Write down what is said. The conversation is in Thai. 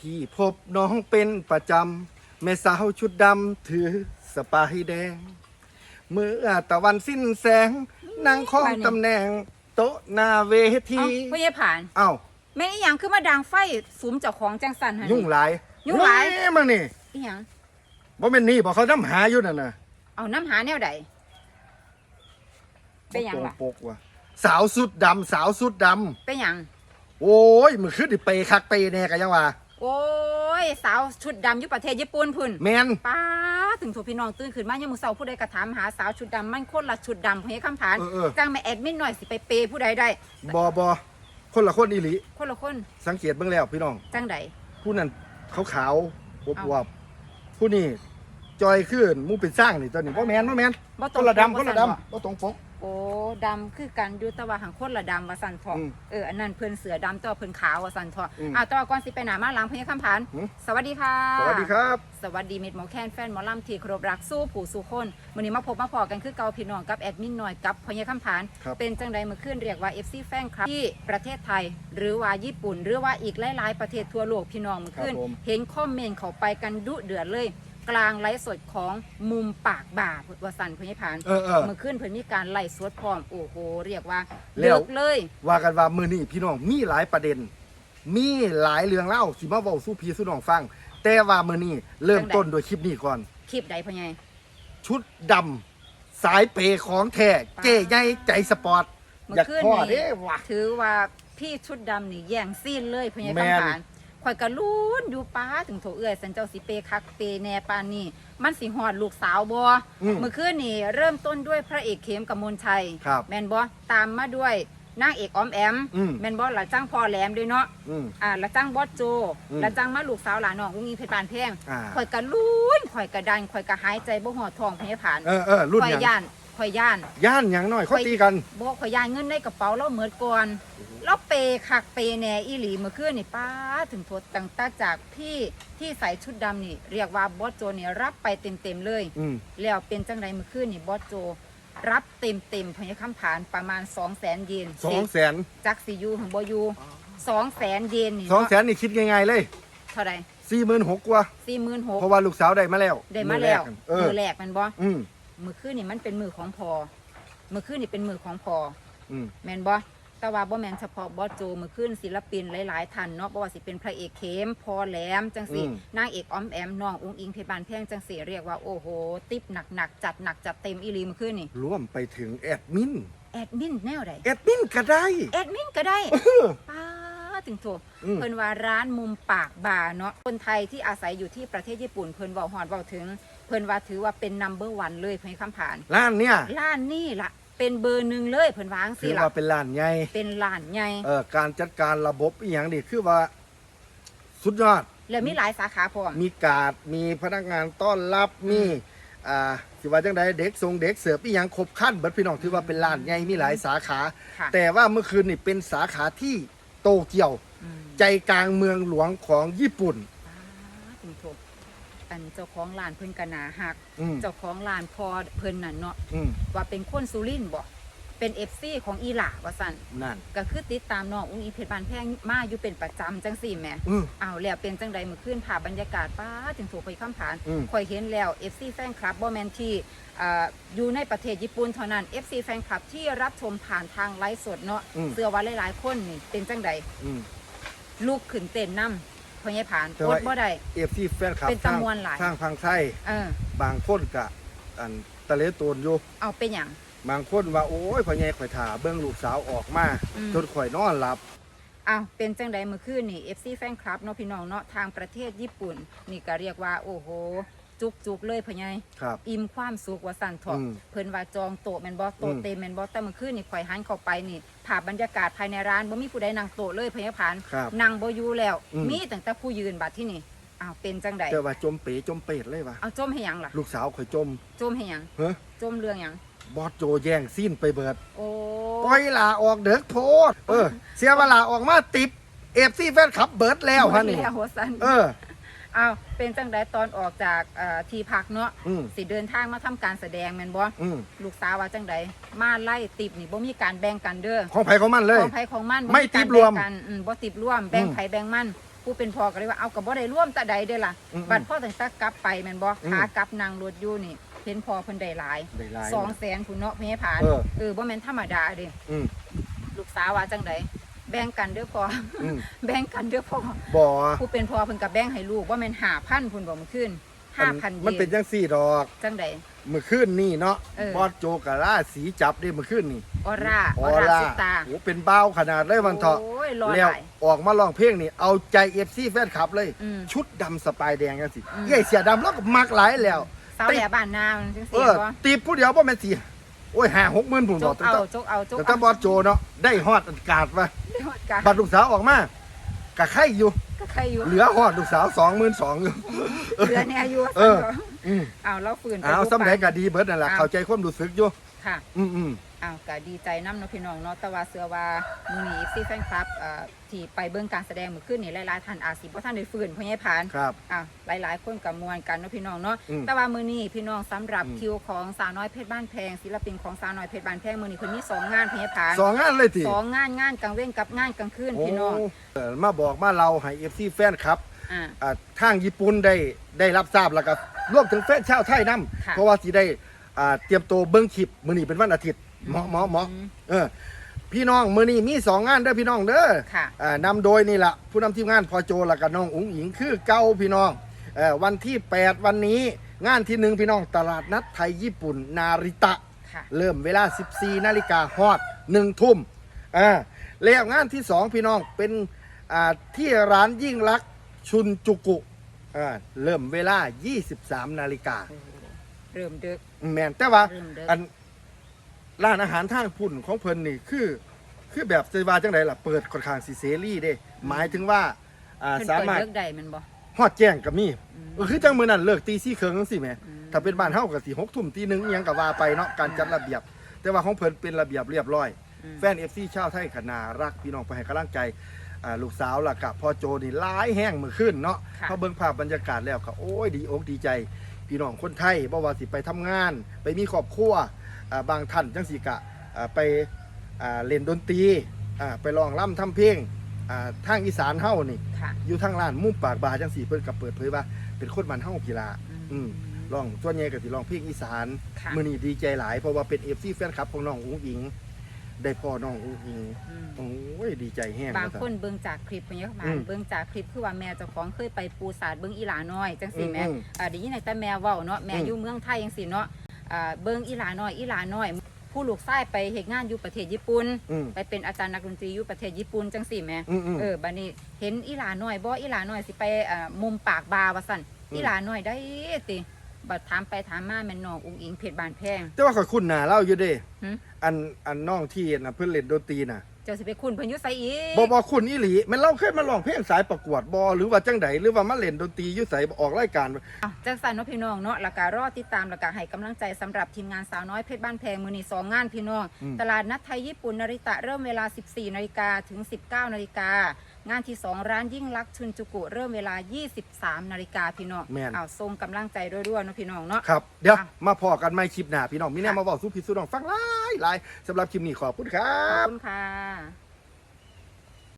พี่พบน้องเป็นประจำแม่สาวชุดดำถือสปายแดง เมื่อตะวันสิ้นแสงนั่งคล้องตำแหน่งโต๊ะหน้าเวทีเอ้าพ่อใหญ่ผ่าน เอ้าแม่นอีหยังคือมาดังไฟสุมเจ้าของจังสันหั่นยุ่งหลายยุ่งหลายเว้มึงนี่อีหยังบ่แม่นนี่บอกเขาน้ำหาอยู่นั่นน่ะเอาน้ำหาแนวใดเป็นหยังล่ะตรงปกว่ะสาวสุดดำสาวสุดดเป็นหยังำโอ้ยมือขึ้นดิเปคักเปแน่กันยังว่า โอ้ย สาวชุดดำอยู่ประเทศญี่ปุ่นพุ่นแมนป้าถึงถูกพี่น้องตื่นขึ้นมายามมื้อเช้าผู้ใดกระถามหาสาวชุดดำมันคนละชุดดำเฮ้ยคำผานเออเออจ้างแม่แอดมินหน่อยสิไปเปย์ผู้ใดได้ บอบอคนละคนอีหลีคนละคนสังเกตเบิ่งแล้วพี่น้อง จังใด ผู้นั้นเขาขาวๆอวบเอ้าวบผู้นี้จอยขึ้นมูเป็นสร้างนี่ตัวนี้บ่แมนบ่แมนบ่ตครงนละปกดำคนละว่าซั่นบ่ดำบ่ตรงปก โอ้ดำคือกันอยู่แต่ว่าหังคนละดำว่าสันทอะอืมเอออันนั้นเพิ่นเสือดำแตัวาเพิ่นขาวว่าสันทอะอืมอ่าแตัวาก่อนสิไปหนามาหลังเพญคำผานหืม สวัสดีค่ะ สวัสดีครับ สวัสดีเม็ดหมอแคนแฟนหมอลำที่เคารพรักสู้ผู้สู้คนวันนี้มาพบมาพอกันคือเกาพี่น้องกับแอดมินหน่อยกับพญคำผาน ครับ เป็นจังใดเมื่อคืนเรียกว่า FC แฟนครับที่ประเทศไทย หรือว่าญี่ปุ่น หรือว่าอีกหลาย ๆ ประเทศทั่วโลกพี่น้องเมื่อคืนครับผม เห็นคอมเมนต์เขาไปกันดุเดือดเลย กลางไลฟ์สดของมุมปากบ่าพุทธวสันพญพานเออเออเมื่อคืนเพิ่นมีการไล่สดพร้อมโอ้โหเรียกว่าแล้เลิวกเลย ว่ากันว่ามือนี้พี่น้องมีหลายประเด็น มีหลายเรื่องเล่าสิมาเว้าสู้พี่สู้น้องฟัง แต่ว่ามือนี้เริ่มต้นโดยคลิปนี้ก่อน คลิปใดพ่อใหญ่ ชุดดำสายเปย์ของแท้เจ๊ใหญ่ใจสปอร์ต เมื่อยากอคืนพ่อนี้เด้ว่ะถือว่าพี่ชุดดำนี่แย่งซีนเลยพ่อใหญ่แม่นคำผาน ข่อยกะลุ้นอยู่ป้าถึงโถเอื้อยสันเจ้าสิเปคักเปแน่ปานนี่มันสิฮอดลูกสาวบ่อืมเมื่อคืนนี่เริ่มต้นด้วยพระเอกเข้มกมลชัย ครับแม่นบ่ตามมาด้วยนางเอกออมแอมอืม แม่นบ่ละจ้างพ่อแหลมด้วยเนาะอืม อ่าละจ้างบอสโจอืมละจ้างมาลูกสาวหลานน้องอุ้งอิงเพชรบานแพงอ่า ข่อยกะลุ้นข่อยกะดันข่อยกะหายใจบ่หอดท้องพญผาน เออเออรุ่นข่อยหยังย่าน ข่อยย่านย่านหยังหน่อยเขาตีกันบ่ข่อยย่านเงินในกระเป๋าเราเหมือนก่อนเราเปคักเปแหน่อีหลีเมื่อคืนนี่ป้าถึงโทษตั้งแต่จากพี่ที่ใส่ชุดดำนี่ เรียกว่าบอสโจนี่รับไปเต็มๆเลย อืมแล้วเป็นจังไดเมื่อคืนนี่บอสโจ รับเต็มเต็มๆพญคำผานประมาณ2 0 0 0 0 0เยนสองแสนจักสิอยูของบอยูสองแสนเยนนี่สองเนาะแสนนี่คิดง่ายๆเลยเท่าไรสี่หมื่นหกกว่า สี่หมื่นหกเพราะว่าลูกสาวได้มาแล้วได้มาแล้วอรกเออมือแรกแมันบอ อืม มือคืนนี่มันเป็นมือของพอมือคืนนี่เป็นมือของพออืม แมนบอแต่ว่าบ่แมนเฉพาะบอสโจมือคืนศิลปินหลายๆท่านเนาะบ่ว่าสิเป็นพระเอกเข้มพอแหลมจังสินางเอกออมแอมน้องอุ้งอิงเพชรบานแพงจังสิเรียกว่าโอ้โห ติปหนักๆจัดหนักจัดเต็มอีหลีมือคืนนี่รวมไปถึงแอดมิน แอดมินแนวใด แอดมินก็ได้ แอดมินก็ได้เออป้าถึงโถอืม เพิ่นว่าร้านมุมปากบาร์เนาะคนไทยที่อาศัยอยู่ที่ประเทศญี่ปุ่นเพิ่นเว้าฮอดเว้าถึง เพิ่นว่าถือว่าเป็นนัมเบอร์วันเลยเพิ่นคำผ่านร้านเนี่ยร้านนี่ล่ะเป็นเบอร์หนึ่งเลยเพิ่นวาจั่งถืสิอล่ะว่าเป็นร้านใหญ่เป็นร้านใหญ่เออการจัดการระบบอีหยังนี่คือว่า สุดยอด แล้วมีหลายสาขาพร้อม มีการ์ดมีพนักงานต้อนรับมีอ่าสิว่าจังใดเด็กทรงเด็กเสิร์ฟอีหยังครบครันเบิดพี่น้องถือว่าเป็นร้านใหญ่มีหลายสาขา ค่ะ แต่ว่าเมื่อคืนนี่เป็นสาขาที่โตเกียว อืมใจกลางเมืองหลวงของญี่ปุ่น ป้าถึงโถ อันเจ้าของร้านเพิ่นก็น่าฮัก อืม เจ้าของร้านพอเพิ่นน่ะเนาะอืมว่าเป็นคนสุรินทร์บ่เป็น FC ของอีหล่าว่าซั่นนั่นก็คือติดตามน้องอุ้งอิงเพชรบานแพงมาอยู่เป็นประจำจังสี่แหม่อืม เอาแล้วเป็นจังใดเมื่อคืนผ่าบรรยากาศป้าถึงถูกไปข้ามผ่านอืม คอยเห็นแล้ว FC แฟนคลับบ่แมนที่อ่าอยู่ในประเทศญี่ปุ่นเท่านั้น FC แฟนคลับที่รับชมผ่านทางไลฟ์สดเนาะอืม เสื้อว่าหลายๆ คนนี่เป็นจังใดอืม ลูกขึ้นเต้นนำ พอใหญผ่านแต่อว่า ดบ่ได้ เอฟซีแฟนคลับเป็นตะมวนหลาย ทางพังไทยเออ บางคนกะอันตะเลโตนอยู่เอาเป็นหยังบางคนว่าโอ้ยพ่อใหญ่ข่อยถ่าเบิ่งลูกสาวออกมาอืม จนข่อยนอนหลับเอาเป็นจังใดเมื่อคืนนี่ FC แฟนคลับเนาะพี่น้องเนาะทางประเทศญี่ปุ่น นี่ก็เรียกว่า โอ้โห จุกๆเลยพ่อใหญ่ครับ อิ่มความสุขว่าสั่นเถอะอืมเพิ่นว่าจองโต๊ะแม่นบ่โต๊ะอืม เต็มแม่นบ่แต่เมื่อคืนนี่ข่อยหันเข้าไปนี่ภาพบรรยากาศภายในร้านบ่มีผู้ใดนั่งโต๊ะเลยพะยาพานครับ นั่งบ่อยู่แล้ว อืม มีตั้งแต่ผู้ยืนบัดที่นี่อ้าวเป็นจังใดแต่ว่าจมเป๋จมเป็ดเลยวะเอาจมให้หยังล่ะลูกสาวข่อยจมจมให้หยังเฮ้ยจมเรื่องหยังบอสโจแย่งซีนไปเบิด โอ้ปล่อยลาออกเด็กโพด เออ เสียเวลาออกมาติดเอฟซีแฟนคลับเบิดแล้วฮะนี่ แล้วหัวสั่น เออ อ้าวเป็นจังใดตอนออกจากเอ่อที่พักเนาะอืมสิเดินทางมาทำการแสดงแม่นบ่อืมลูกสาวว่าจังใดมาไล่ติบนี่บ่มีการแบ่งกันเด้อ ของไผของมันเลย ของไผของมันไม่กาติบรวมแบ่งกันอืมบ่ติบรวม แบ่งอืมไผแบ่งมัน ผู้เป็นพ่อก็เลยว่าเอากับบ่ได้ร่วมแต่ใดเด้อล่ะ อืมบัดพ่อตั้งแต่กลับไปแม่นบ่อืม ขากลับนางรถอยู่นี่เห็นพ่อเพิ่นได้หลายได้หลายสองแสนผู้เนาะแม่ผานเออเออ บ่แม่นธรรมดาเด้อืมลูกสาวว่าจังได แบ่งกันเด้อพ่ออืมแบ่งกันเด้อพ่อบ่ผู้เป็นพ่อเพิ่นก็แบ่งให้ลูกว่าแม่น5,000พุ่นบ่มื้อคืน5,000มันเป็นเยจังซี่ดอก จังไดเมื่อคืนนี่เนาะเออ บอสโจกับราสีจับได้เมื่อคืนนี่ออร่าออออร่าร่าสุตาโอ้เป็นเบ้าขนาดเลยวันเถาะโอ้ยรอแล้วหลาย ออกมาร้องเพลงนี่ เอาใจเอฟซีแฟนคลับเลย อืม ชุดดำสปายแดงกันสิอืมเย้ยเสียดำแล้วก็มักหลายแล้ว สาวแหล่บ้านนามันจังเอซี่อบ่ตีผู้เดียวบ่แม่นสิ โอ้ยห้าหกหมื่นผุนจบอกกตั้งเอาแต่จกเอาจกตั้งเอาแต่บอสโจเนาะได้ฮอดอากาศมาได้ฮอดกะบัดลูกสาวออกมากะไข่อยู่ ก็ใครอยู่เหลือฮอดลูกสาวสองหมื่นสองอยู่ เหลือเนี่ยอยู่เออ อืมเอาเราฝืนไปเอาดูสำเร็จไปก็ดีเบิดนั่นแหละเอาเข้าใจความรู้สึกอยู่ค่ะ อืมอืม อ้าวก็ดีใจน้ำเนาะพี่น้องเนาะแต่ว่าเสือว่ามือนี้ซีแฟนคลับเอ่อที่ไปเบิ่งการแสดงเมื่อคืนนี่หลายๆท่านอาจสิบ่ท่านได้ฟื้นเพราะยายผานครับอะหลายๆ คนกับมวลกันเนาะพี่น้องเนาะอืมแต่ว่ามือนี้พี่น้องสำหรับอืม คิวของสาวน้อยเพชรบ้านแพงศิลปินของสาวน้อยเพชรบ้านแพงมือนี้เพิ่นมีสองงานเพญผานสองงานเลยทีสองงานงานกลางเว้นกับงานกลางคืนโอ้พี่น้องเออมาบอกมาเราให้เอฟซีแฟนครับอ่า อ่าทางญี่ปุ่นได้ได้รับทราบแล้วก็รวมถึงแฟนชาวไทยนํค่ะ เพราะว่าสิได้อ่าเตรียมตัวเบิ้งคลิปมื้อนี้เป็นวันอาทิตย์ หมอหมอหมออืมเออ พี่น้องมื้อนี้มีสองงานเด้อพี่น้องเด้อค่ะ อ่านำโดยนี่ละผู้นำทีมงานพอโจแล้วก็น้องอุ๋งอิงคือเก้าพี่น้องเออวันที่ 8 วันนี้งานที่หนึ่งพี่น้องตลาดนัดไทยญี่ปุ่นนาริตะ ค่ะ เริ่มเวลา 14 นาฬิกาฮอด1ทุ่มอ่าแล้วงานที่ 2 พี่น้องเป็นอ่าที่ร้านยิ่งรักษณ์ชุนจุกุอ่าเริ่มเวลา 23 นาฬิกาเริ่มดึก แมนแต่ว่าเริ่มดึก อัน ร้านอาหารทางพุ่นของเพิ่นนี่คือ คือแบบจะว่าจังไดล่ะเปิดค่อนข้างสิเสรีเด้ หมายถึงว่าอ่าเพิ่นสาเปิดมารถเลิกใดแมันบ่ ฮอดแจ้งก็มีอืมเออคือจังมื้อนั้นเลิกตี4ครึ่งจังซี่แหมอืม ถ้าเป็นบ้านเฮาก็สิ6ทุ่มตีหนึงอีหยังก็ว่าไปเนาะการจัดระเบียบ แต่ว่าของเพิ่นเป็นระเบียบเรียบร้อย อืมแฟน FC ชาวไทยขนารักพี่น้องไปให้กำลังใจอ่าลูกสาวล่ะกับพ่อโจนี่หลายแห้งมือขึ้นเนาะค่ะเขาเบิ่งภาพบรรยากาศแล้วก็โอ้ยดีอกดีใจ พี่น้องคนไทยบ่ว่าสิไปทำงาน ไปมีครอบครัวอ่า บางท่านจังสิกะอ่าไปอ่าเล่นดนตรีอ่าไปร้องร่ำทำเพลงอ่าทางอีสานเฮานี่ค่ะอยู่ทางร้านมุมปากบาจังสีเพิ่นก็เปิดเผยว่า เป็นคนบ้านเฮากีฬาอืมร้องส่วนใหญ่ก็สิร้องเพลงอีสานค่ะมื้อนี้ดีใจหลายเพราะว่าเป็น FC แฟนคลับของน้องอุ๋งอิง ได้พ่อน้องอุ๋งอิงอืมโอ้ยดีใจแห้งบางว่าซั่คนเบิ่งจากคลิปเพิ่นยังมาอืมเบิ่งจากคลิปคือว่าแม่เจ้าของเคยไปปูสาดเบิ่งอีหลาน้อยจังซี่แหม่อืมอ่าได้ยินแต่แม่เว้าเนาะแม่อืมอยู่เมืองไทยจังซี่เนาะอ่า เบิ่งอีหลาน้อยอีหลาน้อย ผู้ลูกชายไปเฮ็ดงานอยู่ประเทศญี่ปุ่นอืม ไปเป็นอาจารย์นักดนตรีอยู่ประเทศญี่ปุ่นจังซี่แหม่อืมอืม เออบัดนี้เห็นอีหลาน้อยบ่อีหลาน้อยสิไปอ่ามุมปากบาว่าซั่นอืม อีหลาน้อยได้ติบัดถามไปถามมาแม่นน้องอุ้งอิงเพชรบานแพง แต่ว่าข่อยคุ้นหน้าเล่าอยู่เด้ หึ อันอันน้องที่น่ะเพิ่นเล่นดนตรีน่ะเจ้าสิไปคุณเพิ่นอยู่ไสอีกบ่บ่คุ้นอีหลีแม่นเราเคยมาร้องเพลงสายประกวดบ่หรือว่าจังใดหรือว่ามาเล่นดนตรีอยู่ไสออกรายการอ้าวจังสันเนาะพี่น้องเนาะแล้วก็รอติดตามแล้วก็ให้กำลังใจสำหรับทีมงานสาวน้อยเพชรบ้านแพงมือนี้สองงานพี่น้องอืมตลาดนัดไทยญี่ปุ่นนาริตะเริ่มเวลา 14นาฬิกาถึง 19นาฬิกางานที่2ร้านยิ่งลักษณ์ชุนจุกุเริ่มเวลา 23นาฬิกาพี่น้องแม่น อ้าวทรงกำลังใจด้วยๆเนาะพี่น้องเนาะ ครับ เดี๋ยวอะมาพอกันใหม่คลิปหน้าพี่น้องมีแนวค่ะมาเว้าสู่พี่สู่น้องฟังหลาย หลายสำหรับคลิปนี้ขอบคุณครัขอบบ คุณค่ะ